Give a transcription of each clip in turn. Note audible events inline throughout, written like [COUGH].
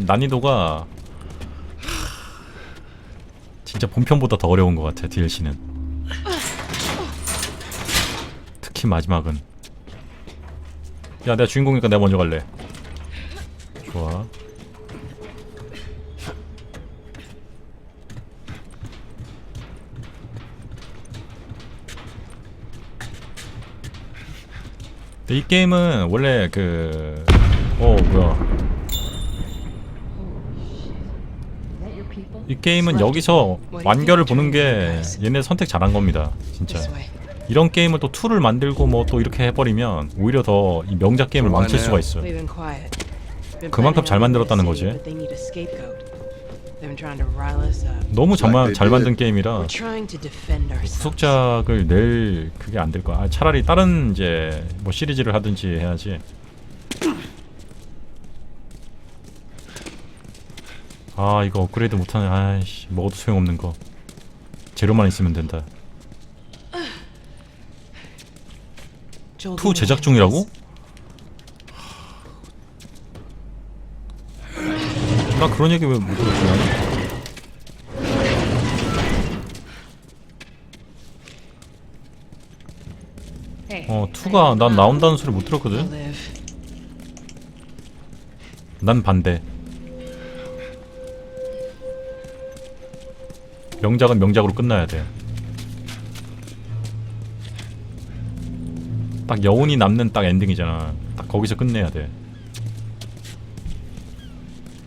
난이도가 진짜 본편보다 더 어려운 것 같아 DLC는. 특히 마지막은. 야 내가 주인공이니까 내가 먼저 갈래. 좋아. 근데 이 게임은 원래 그... 어 뭐야 이 게임은 여기서 완결을 보는 게 얘네 선택 잘한 겁니다 진짜. 이런 게임을 또 2를 만들고 뭐 또 이렇게 해버리면 오히려 더 이 명작 게임을 망칠 수가 있어 We've been quiet. Been 그만큼 잘 만들었다는 거지. 너무 정말 잘 만든 게임이라. 후속작을 낼 그게 안 될 거야 아, 차라리 다른 이제 뭐 시리즈를 하든지 해야지 아 이거 업그레이드 못하네 아이씨 먹어도 소용없는 거 재료만 있으면 된다 Joel, 2 give me 제작 중이라고? 나 그런 얘기 왜 못 들었지 나는? 어 2가 난 나온다는 소리 못. 들었거든 live. 난 반대. 명작은 명작으로 끝나야 돼. 딱 여운이 남는 딱 엔딩이잖아. 딱 거기서 끝내야 돼.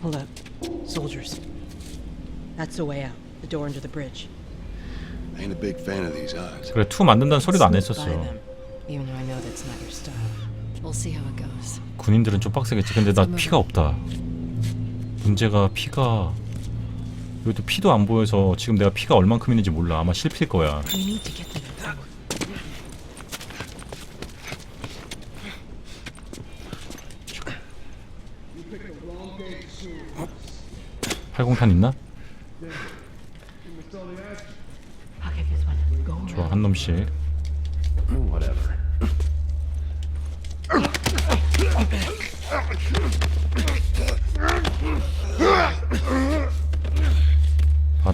Hold up. Soldiers. That's the way out. The door under the bridge. Ain't a big fan of these odds. 그래 2 만든다는 소리도 안 했었어. even though I know that's not your style. We'll see how it goes. 군인들은 좀 빡세겠지. 근데 나 피가 없다. 문제가 피가 여기도 피도 안 보여서 지금 내가 피가 얼만큼 있는지 몰라. 아마 실필 거야. 팔공탄 있나? 좋아 한 놈씩.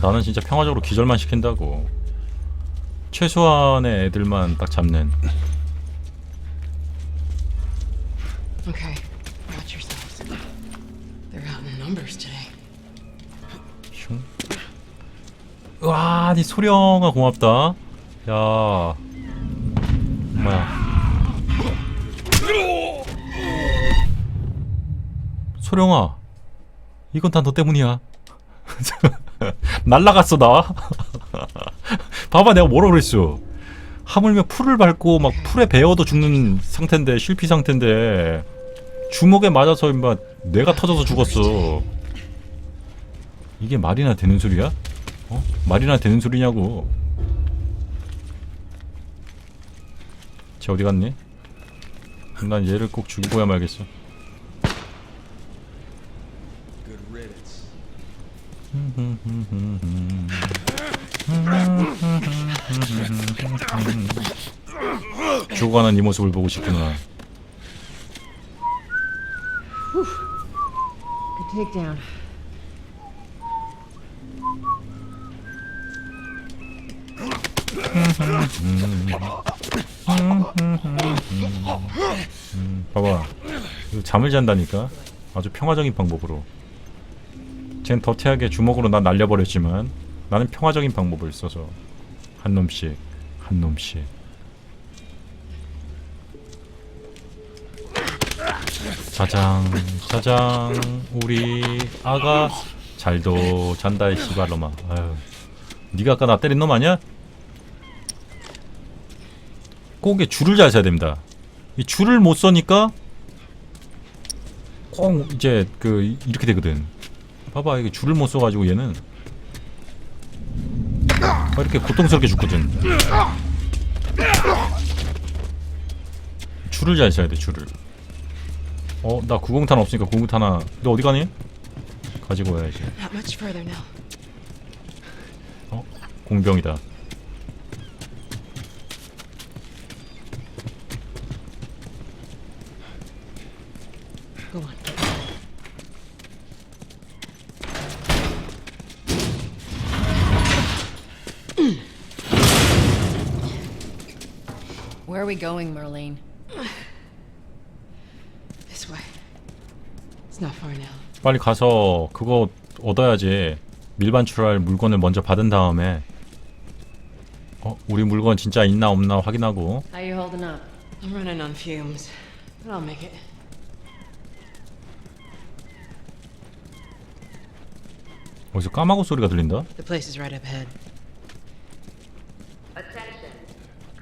아 나는 진짜 평화적으로 기절만 시킨다고. 최소한의 애들만 딱 잡는. Okay. Watch yourselves. They're out in numbers today. 슝. 와, 니 소령아 고맙다. 야, 뭐야? 소령아, 이건 다 너 때문이야. [LAUGHS] 날라갔어 나. [LAUGHS] 봐봐 내가 뭐라 그랬어. 하물며 풀을 밟고 막 풀에 베어도 죽는 상태인데 실피 상태인데 주먹에 맞아서 임마 뇌가 터져서 죽었어. 이게 말이나 되는 소리야? 어? 말이나 되는 소리냐고. 쟤 어디 갔니? 난 얘를 꼭 죽이고야 말겠어. 죽어가는 이 모습을 보고 싶구나. 봐봐. 잠을 잔다니까. 아주 평화적인 방법으로. 쟨 더티하게 주먹으로 난 날려버렸지만 나는 평화적인 방법을 써서 한 놈씩 한 놈씩. 짜장 짜장 우리 아가 잘도 잔다 이 씨발놈아. 네가 아까 나 때린 놈 아니야? 꼭에 줄을 잘 서야 됩니다. 이 줄을 못 서니까 꼭 이제 그 이렇게 되거든. 봐봐 이게 줄을 못 써가지고 얘는 막 이렇게 고통스럽게 죽거든. 줄을 잘 써야 돼 줄을. 어 나 구공탄 없으니까 구공탄 하나. 너 어디 가니? 가지고 와야지. 어 공병이다. We going, Marlene? This way. It's not far now. 빨리 가서 그거 얻어야지. 밀반출할 물건을 먼저 받은 다음에 어, 우리 물건 진짜 있나 없나 확인하고 How you holding up? I'm running on fumes, but I'll make it. 어디서 까마귀 소리가 들린다? The place is right up ahead. Attention.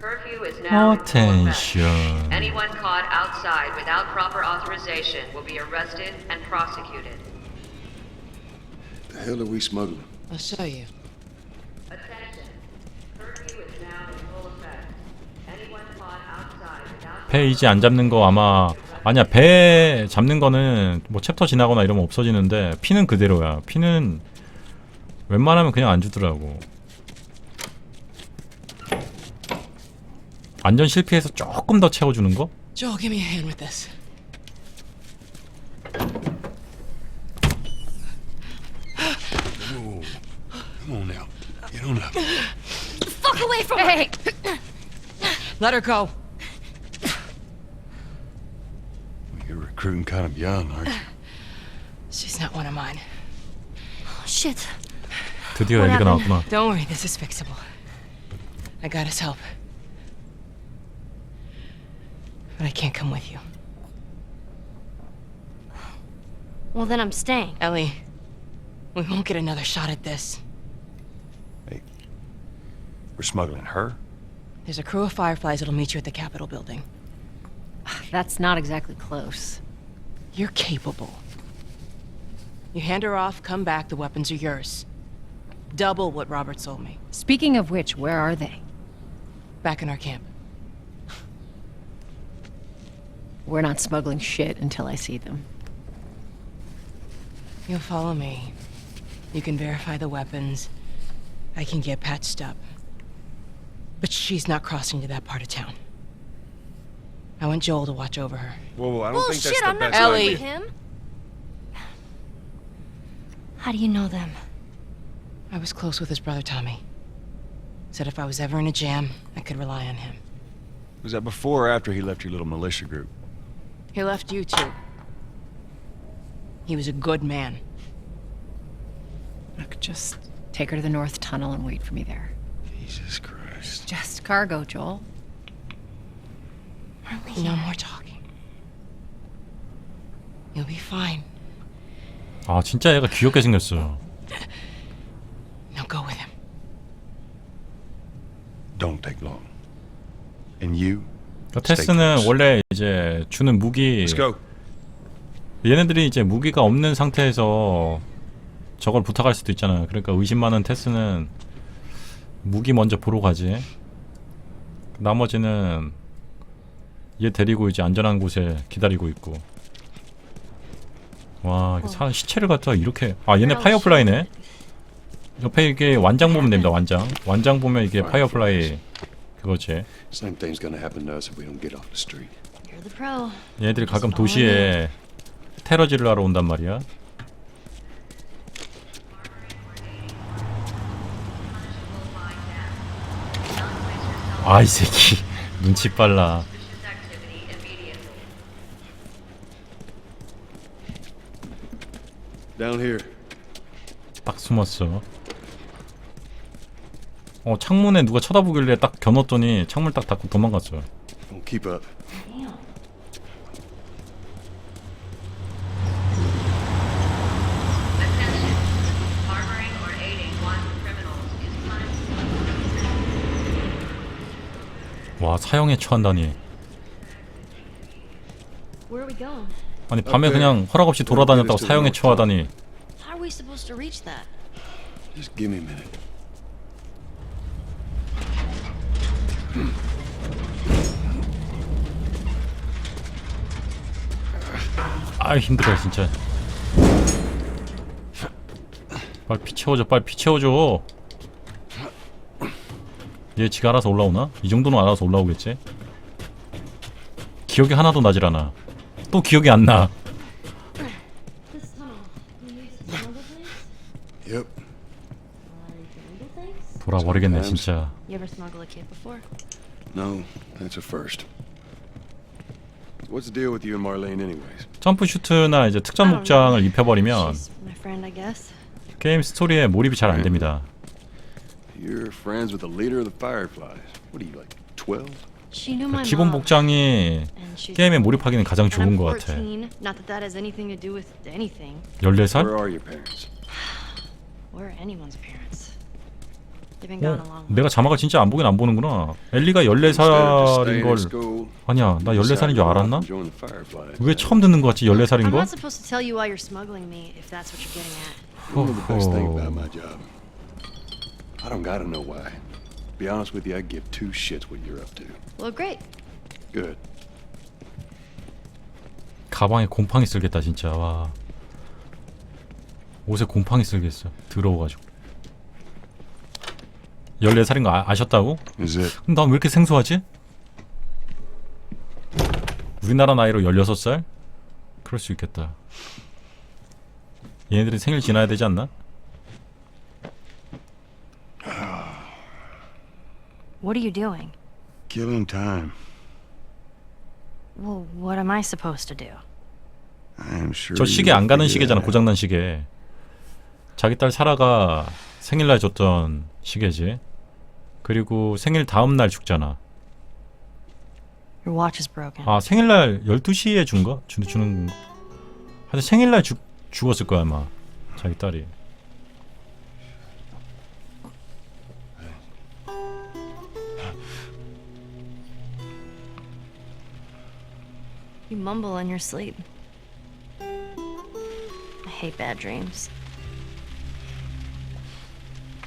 Curfew is now in full effect. Attention. Anyone caught outside without proper authorization will be arrested and prosecuted. The hell are we smuggling? I'll show you. Attention. Curfew is now in full effect. Anyone caught outside without 배 이제 안 잡는 거 아마 아니야 배 잡는 거는 뭐 챕터 지나거나 이러면 없어지는데 피는 그대로야 피는 웬만하면 그냥 안 주더라고 안전 실패해서 조금 더 채워주는 거? Joel, give me a hand with this. Come on now. Get on up. Fuck away from hey. Let her go. You're recruiting kind of young, aren't you? She's not one of mine. Shit. 드디어 엘리가 나왔구나 Don't worry, this is fixable. I got his help. But I can't come with you. Well, then I'm staying. Ellie, we won't get another shot at this. Hey, we're smuggling her? There's a crew of fireflies that'll meet you at the Capitol building. Ah, that's not exactly close. You're capable. You hand her off, come back, the weapons are yours. Double what Robert sold me. Speaking of which, where are they? Back in our camp. We're not smuggling shit until I see them. You'll follow me. You can verify the weapons. I can get patched up. But she's not crossing to that part of town. I want Joel to watch over her. Whoa, whoa, I don't Bullshit, think that's the I'm not best Ellie. idea. with him. How do you know them? I was close with his brother Tommy. Said if I was ever in a jam, I could rely on him. Was that before or after he left your little militia group? He left you too. He was a good man. Look, just take her to the North Tunnel and wait for me there. Jesus Christ. Just cargo, Joel. No more talking. You'll be fine. 아 진짜 얘가 귀엽게 생겼어 Now go with him. Don't take long. And you? 그러니까 테스는 원래 이제 주는 무기. 얘네들이 이제 무기가 없는 상태에서 저걸 부탁할 수도 있잖아요. 그러니까 의심 많은 테스는 무기 먼저 보러 가지. 나머지는 얘 데리고 이제 안전한 곳에 기다리고 있고. 와, 이게 사 시체를 갖다가 이렇게 아 얘네 파이어플라이네. 옆에 이게 완장 보면 됩니다. 완장. 완장 보면 이게 파이어플라이 그거지. Same thing's gonna happen to us if we don't get off the street. You're the pro. 얘네들이 가끔 도시에 테러질을 하러 온단 말이야. 아 이 새끼 눈치 빨라. Down here. 딱 숨었어. 어 창문에 누가 쳐다보길래 딱 겨눴더니 창문 딱 닫고 도망갔어. Keep up. 와 사형에 처한다니. 아니 밤에. 그냥 허락 없이 돌아다녔다고 사형에. 처하다니. How are we supposed to reach that? Just give me a minute. 아 힘들어 진짜. 빨리 피 채워줘 빨리 피 채워줘. 얘 지가 알아서 올라오나? 이 정도는 알아서 올라오겠지? 기억이 하나도 나질 않아. 또 기억이 안 나. This tunnel. We use to smuggle things? Yep. 돌아버리겠네 진짜. You ever smuggle a kid before? No, that's a first. What's the deal with you and Marlene, anyways? 점프 슈트나 이제 특전 복장을 입혀버리면 She's my friend, I guess. 게임 스토리에 몰입이 잘 안 됩니다. You're friends with the leader of the Fireflies. What are you, like, 12? She knew my 기본 mom. 복장이 and she's 게임에 몰입하기는 가장 and 좋은 I'm 것 같아. 14. Not that that has anything to do with anything. 14살? Where are your parents? We're anyone's parents. 어, 내가 자막을 진짜 안 보긴 안 보는구나. 엘리가 Instead of just 14살인 staying 걸 아니야 나 you 14살인 decided 줄 알았나? 왜 처음 듣는 것 같지 14살인 I'm 거? not supposed to tell you why you're smuggling me, if that's what you're getting at. You know the best thing Oh. about my job? I don't gotta know why. Be honest with you, I give two shits what you're up to. Well, great. Good. 가방에 곰팡이 쓸겠다 진짜 와 옷에 곰팡이 쓸겠어 더러워 가지고 14살인 거 아, 아셨다고? Is it? 그럼 난 왜 이렇게 생소하지? 우리나라 나이로 16살? 그럴 수 있겠다 얘네들이 생일 지나야 되지 않나? What are you doing? Killing time. Well, what am I supposed to do? I am sure. 저 시계 안 가는 시계잖아. 고장난 시계 자기 딸 사라가 생일날 줬던 시계지 그리고 생일 다음날 죽잖아 Your watch is broken. 아 생일날 12시에 준가? 주, 주는 하여튼 생일날 죽, 죽었을 거야 아마 자기 딸이 You mumble in your sleep. I hate bad dreams.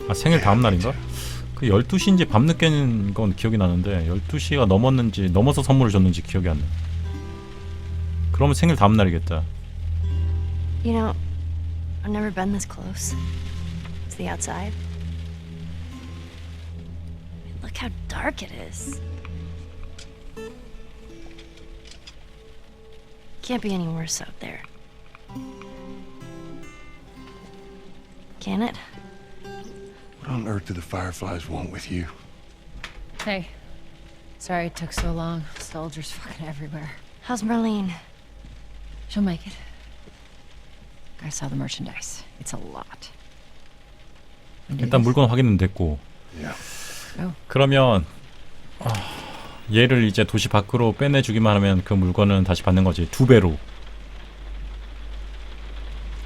아 생일 다음날인가? 그 12시인지 밤늦게인 건 기억이 나는데 12시가 넘었는지 넘어서 선물을 줬는지 기억이 안 나. 그러면 생일 다음 날이겠다 You know, I've never been this close to the outside. Look how dark it is. Can't be any worse out there. Can it? What on earth do the Fireflies want with you? Hey. Sorry it took so long. Soldiers fucking everywhere. How's Marlene? She'll make it. Gotta sell the merchandise. It's a lot. 일단? 물건 확인은 됐고 Yeah. 그러면 아, 얘를 이제 도시 밖으로 빼내주기만 하면 그 물건은 다시 받는 거지 두 배로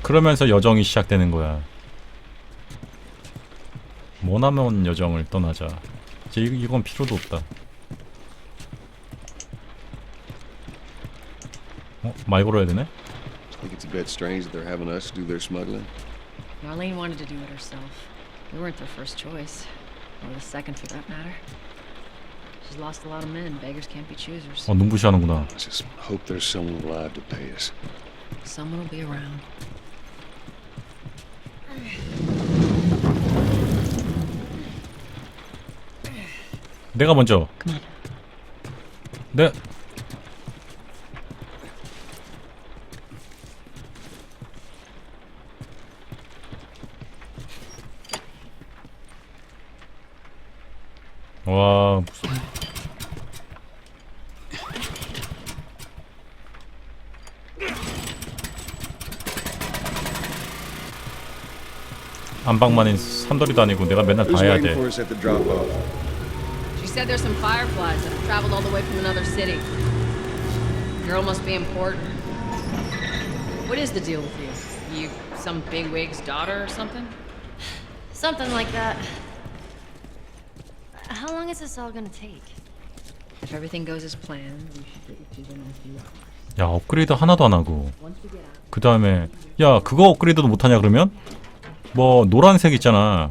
그러면서 여정이 시작되는 거야 머나먼 여정을 떠나자 이제 이, 이건 필요도 없다 어? 말 걸어야 되네? Think it's a bit strange that they're having us do their smuggling? Marlene wanted to do it herself. We weren't their first choice. Or the second for that matter. She's lost a lot of men. Beggars can't be choosers. 어 눈부시하는구나 I just hope there's someone alive to pay us. Someone will be around. 내가 먼저. on. 네. 와 무슨 안방만인 삼돌이도 아니고 내가 맨날 봐야 waiting 돼 said there's some fireflies that have traveled all the way from another city. Girl must be important. What is the deal with you? You some bigwig's daughter or something? Something like that. How long is this all gonna take? If everything goes as planned, we should get you to the few hours. 야 업그레이드 하나도 안 하고 그 다음에 야 그거 업그레이드도 못하냐 그러면 뭐 노란색 있잖아.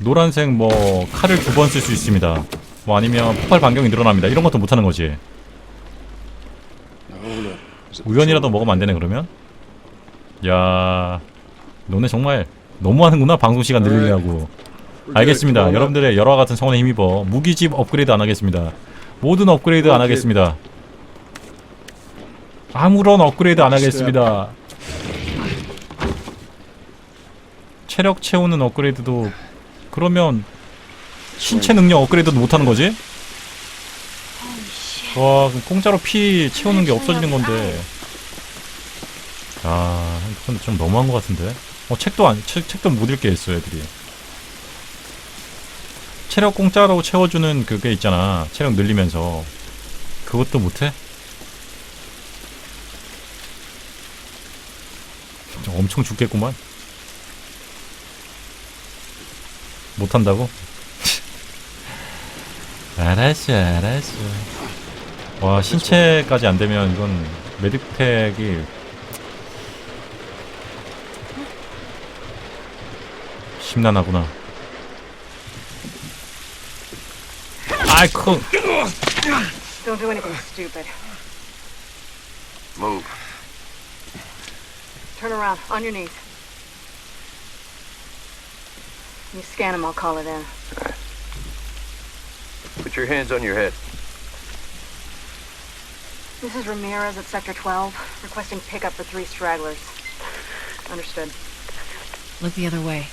노란색 뭐 칼을 두 번 쓸 수 있습니다 뭐 아니면 폭발 반경이 늘어납니다 이런 것도 못하는 거지 it 우연이라도? 먹으면 안 되네 그러면 야 너네 정말 너무하는구나 방송 시간 늘리려고 good. 알겠습니다 up. 여러분들의 열화 같은 성원에 힘입어 무기집 업그레이드 안 하겠습니다 모든 업그레이드 안. 하겠습니다 아무런 업그레이드 안 하겠습니다 체력 채우는 업그레이드도 그러면 신체 능력 업그레이드도 못하는 거지? 와 그럼 공짜로 피 채우는 게 없어지는 건데 아 이건 좀 너무한 것 같은데 어 책도 안 책, 책도 못 읽게 했어 애들이 체력 공짜로 채워주는 그게 있잖아 체력 늘리면서 그것도 못해? 엄청 죽겠구만 못한다고? 알았어 알았어 와 신체까지 안 되면 이건 메디팩이 심란하구나 아이쿠 Don't do anything stupid. Move. Turn around, on your knees. You scan him, I'll call it in. Put your hands on your head. This is Ramirez at Sector 12, requesting pickup for three stragglers. Understood. Look the other way.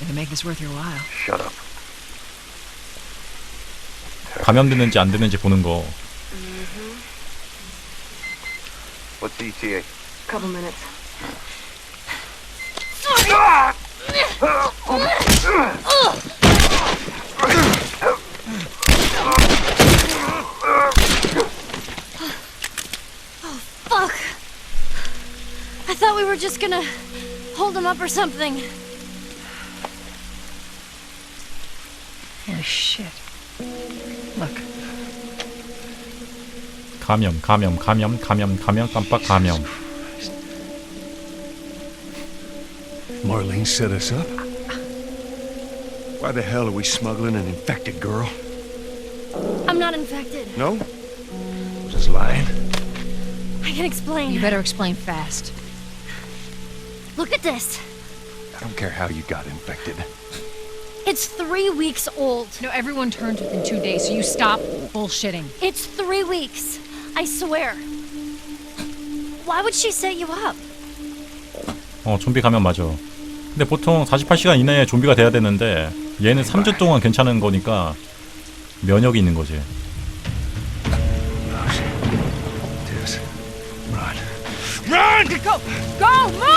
Gonna make this worth your while. Shut up. 감염되는지 안 되는지 보는 거 What's the ETA? Couple minutes. I thought we were just gonna hold him up or something. Holy shit. Look, 감염 감염 감염 감염 감염 깜빡 감염 Marlene set us up? Why the hell are we smuggling an infected girl? I'm not infected. No? Just lying? I can explain. You better explain fast. Look at this. I don't care how you got infected. It's three weeks old. No, everyone turns within two days, so you stop bullshitting. It's three weeks. I swear. Why would she set you up? 어 좀비 감염 맞아 근데 보통 48시간 이내에 좀비가 돼야 되는데 얘는 3주 동안 괜찮은 거니까 면역이 있는 거지 run. Go! Go! Move!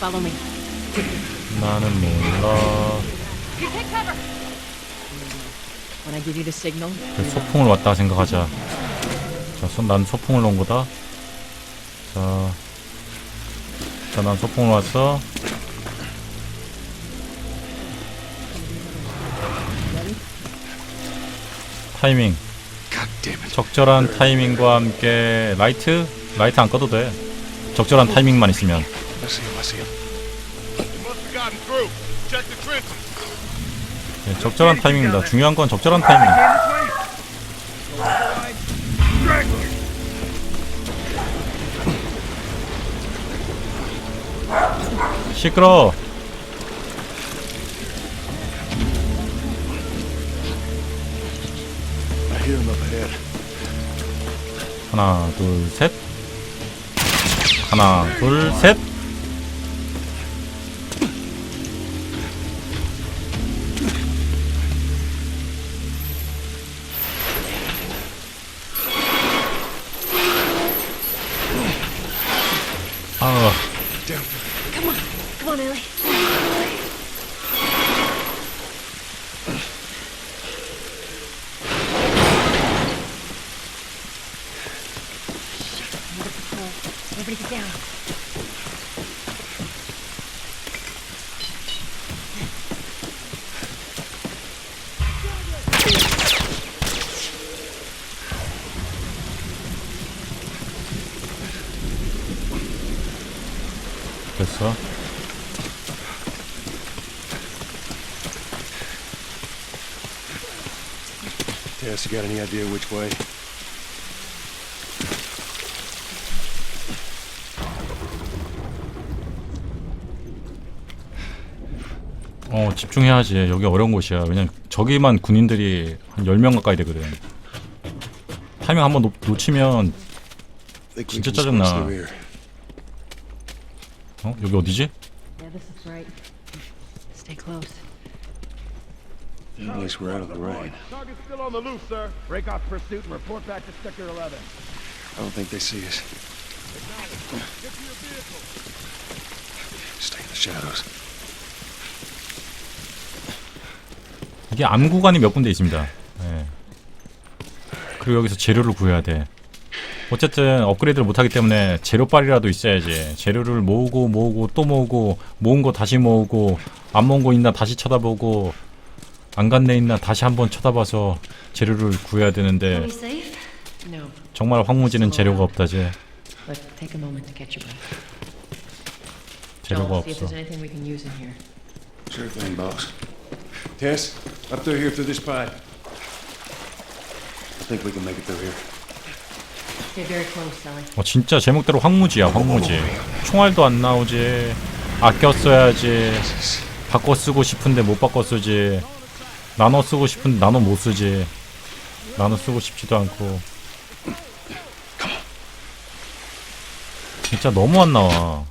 Follow me. 나는 몰라 You take cover. When I give you the signal, 그 소풍을 왔다 생각하자 자, 손, 난 소풍을 온 거다 자, 자, 난 소풍을 왔어 타이밍. 적절한 타이밍과 함께 라이트? 라이트 안 꺼도 돼 적절한 타이밍만 있으면 see him, I see him. 예, 적절한 타이밍입니다. 중요한 건 적절한 타이밍. 시끄러. I hear him up ahead. 하나 둘 셋. 하나 둘 셋 됐어 Tess, you got any idea which way? 어 집중해야지. 여기 어려운 곳이야. 왜냐면 저기만 군인들이 한 10명 가까이 되거든. 타이밍 한번 놓, 놓치면 진짜 짜증나. 어? 여기 어디지? Yeah, this looks right. Stay close. At least we're out of the rain. Target's still on the loose, sir. Break off pursuit and report back to Sector 11. I don't think they see us. Stay in the shadows. 이게 암 구간이 몇 군데 있습니다. 예. 그리고 여기서 재료를 구해야 돼. 어쨌든 업그레이드를 못하기 때문에 재료빨이라도 있어야지. 재료를 모으고 모으고 또 모으고 모은 거 다시 모으고 안 모은 거 있나 다시 쳐다보고 안간데 있나 다시 한번 쳐다봐서 재료를 구해야 되는데 정말 황무지는 재료가 없다지. 재료가 없어. Sure thing, boss. Tess, up through here through this pipe. I think we can make it through here. Stay very close, Sally. 어 진짜 제목대로 황무지야 황무지. 총알도 안 나오지. 아껴 써야지. 바꿔 쓰고 싶은데 못 바꿔 쓰지. 나눠 쓰고 싶은데 나눠 못 쓰지. 나눠 쓰고 싶지도 않고. 진짜 너무 안 나와.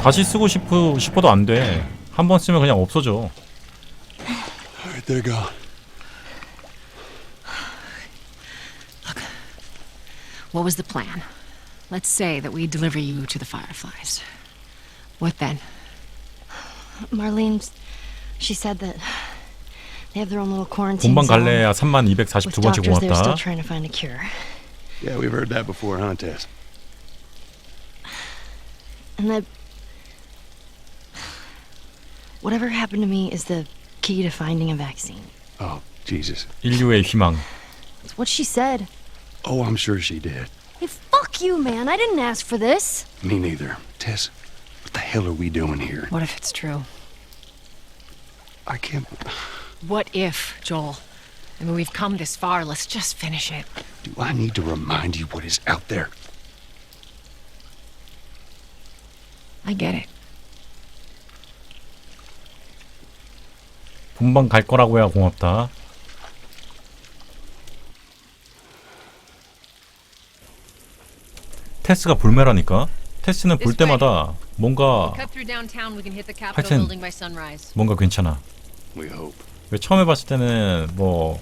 다시 쓰고 싶어, 싶어도 안 돼. 한 번 쓰면 그냥 없어져. All right, there you go. What was the plan? Let's say that we deliver you to the Fireflies. What then? Marlene, she said that they have their own little quarantine 본방 zone 갈래야 with 3242번째 doctors there still 고맙다. trying to find a cure. Yeah, we've heard that before, huh, Tess? And that whatever happened to me is the key to finding a vaccine. Oh, Jesus. 인류의 희망. It's what she said. Oh, I'm sure she did. Hey, fuck you, man. I didn't ask for this. Me neither. Tess, what the hell are we doing here? What if it's true? I can't. What if, Joel? I mean, we've come this far. Let's just finish it. Do I need to remind you what is out there? I get it. 본방 갈 거라고야 고맙다. 테스가 불매라니까. 테스는 볼. 때마다 뭔가 하여튼-. 뭔가 괜찮아. 왜 처음에 봤을 때는 뭐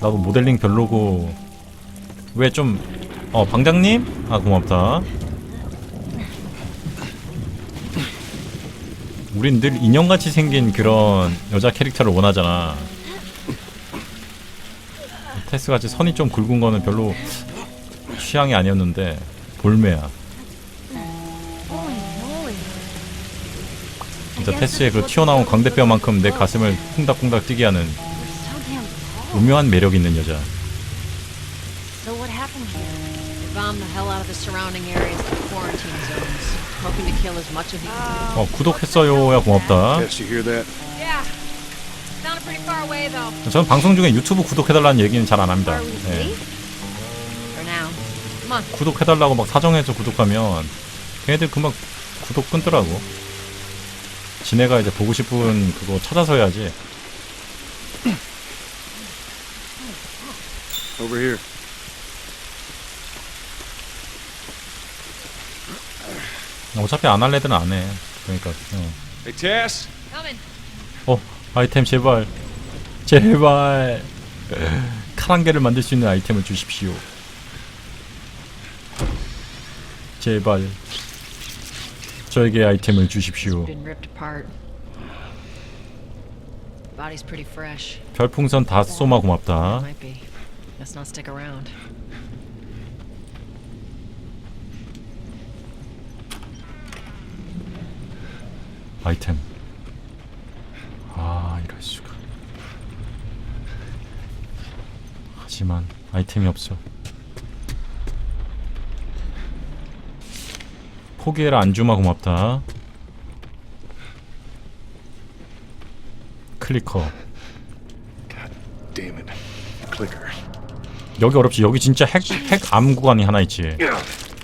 나도 모델링 별로고 왜 좀 어 방장님 아 고맙다. 우린 늘 인형같이 생긴 그런 여자 캐릭터를 원하잖아. 테스같이 선이 좀 굵은 거는 별로 취향이 아니었는데 볼매야. 진짜 테스의 그 튀어나온 광대뼈만큼 내 가슴을 쿵닥쿵닥 뛰게 하는. 오묘한 매력 있는 여자. Bombed the hell out of the surrounding areas with quarantine zones, hoping to kill as much of the. 어 구독했어요야 고맙다. Tess, you hear that? Yeah. Sounded pretty far away though. 저는 방송 중에 유튜브 구독해달라는 얘기는 잘 안 합니다. 예. on. 구독해달라고 막 사정해서 구독하면 걔네들 금방 구독 끊더라고. 지네가 이제 보고 싶은 그거 찾아서 해야지. Over here. 어차피 안 할 애들은 안 해. 그러니까 어. Hey, Tess. Coming. 어 아이템 제발 제발 칼 한 개를 만들 수 있는 아이템을 주십시오. 제발 저에게 아이템을 주십시오. Been ripped apart. Body's pretty fresh. 별풍선 다 쏘마 고맙다. Might be. Let's not stick around. 아이템. 아 이럴 수가. 하지만 아이템이 없어. 포기해라 안주마 고맙다. 클리커. 여기 어렵지. 여기 진짜 핵 핵 암 구간이 하나 있지.